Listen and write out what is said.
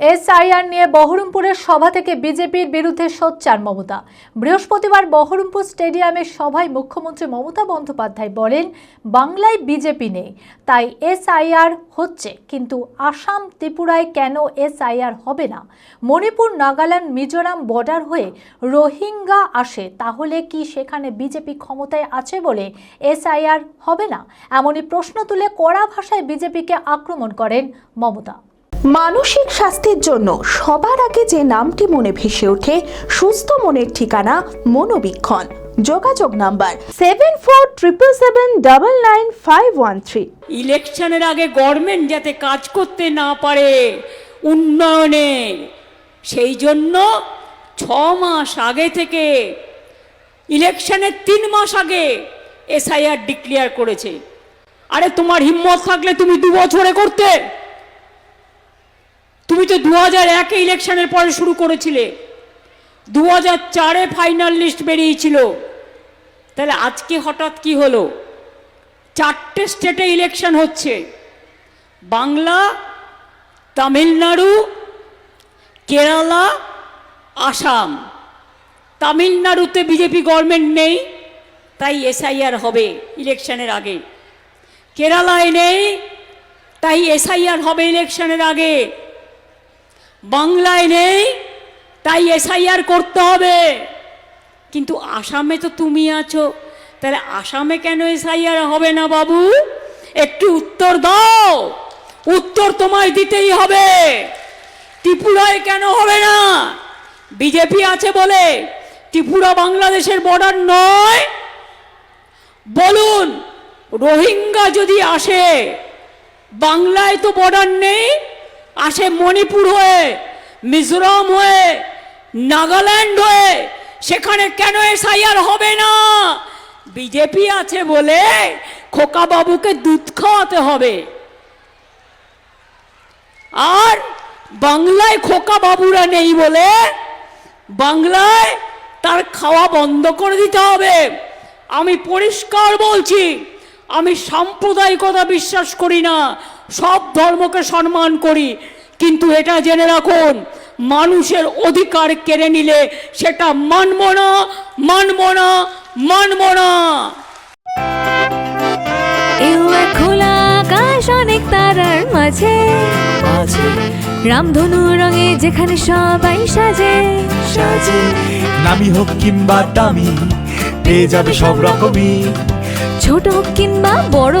SIR নিয়ে বহরমপুরের সভা থেকে বিজেপির বিরুদ্ধে সোচ্চার মমতা। বৃহস্পতিবার বহরমপুর স্টেডিয়ামের সভায় মুখ্যমন্ত্রী মমতা বন্দ্যোপাধ্যায় বলেন, বাংলায় বিজেপি নেই, তাই এসআইআর হচ্ছে, কিন্তু আসাম ত্রিপুরায় কেন এসআইআর হবে না? মণিপুর, নাগাল্যান্ড, মিজোরাম বর্ডার হয়ে রোহিঙ্গা আসে, তাহলে কি সেখানে বিজেপি ক্ষমতায় আছে বলে এসআইআর হবে না? এমনই প্রশ্ন তুলে কড়া ভাষায় বিজেপিকে আক্রমণ করেন মমতা। মানসিক স্বাস্থ্যের জন্য সবার আগে যে নামটি মনে ভেসে ওঠে, সুস্থ মনের ঠিকানা মনোবীক্ষণ। যোগাযোগ number seven four triple seven double nine five one three ইলেকশনের আগে গভর্নমেন্ট যাতে কাজ করতে না পারে উন্নয়নে, সেই জন্য ছ মাস আগে থেকে, ইলেকশনের তিন মাস আগে এসআইআর ডিক্লেয়ার করেছে। আরে তোমার হিম্মত থাকলে তুমি দু বছরে করতে। তুমি তো দু হাজার একে ইলেকশনের পরে শুরু করেছিলে। দু হাজার চারে ফাইনাল লিস্ট বেরিয়েছিল। তাহলে আজকে হঠাৎ কি হলো? চারটে স্টেটে ইলেকশন হচ্ছে। বাংলা, তামিলনাড়ু, কেরালা, আসাম। তামিলনাড়ুতে বিজেপি গভর্নমেন্ট নেই, তাই এসআইআর হবে ইলেকশনের আগে। কেরালায় নেই, তাই এসআইআর হবে ইলেকশনের আগে। বাংলায় নেই, তাই এসআইআর করতে হবে। কিন্তু আসামে তো তুমি আছো, তাহলে আসামে কেন এসআইআর হবে না বাবু? একটু উত্তর দাও। উত্তর তোমায় দিতেই হবে। ত্রিপুরায় কেন হবে না? বিজেপি আছে বলে ত্রিপুরা বাংলাদেশের বর্ডার নয়। বলুন, রোহিঙ্গা যদি আসে, বাংলায় তো বর্ডার নেই আসে মণিপুর হয়ে, মিজোরাম হয়ে, নাগাল্যান্ড হয়ে, সেখানে কেন এসআইআর হবে না? বিজেপি আছে বলে খোকা বাবুকে দুধ খাওয়াতে হবে। আর বাংলায় খোকা বাবুরা নেই বলে বাংলায় তার খাওয়া বন্ধ করে দিতে হবে। আমি পরিষ্কার বলছি, আমি সাম্প্রদায়িকতা বিশ্বাস করি না। সব ধর্মকে সম্মান করি কিন্তু এটা জেনে রাখুন মানুষের অধিকার কেড়ে নিলে সেটা মানব না মানব না মানব না। খোলা আকাশ অনেক তারার মাঝে। রামধনু রঙে যেখানে সবাই সাজে। সাজে। নামি হোক কিংবা দামি পেয়ে যাবে সব রকমই। ছোট হোক কিংবা বড়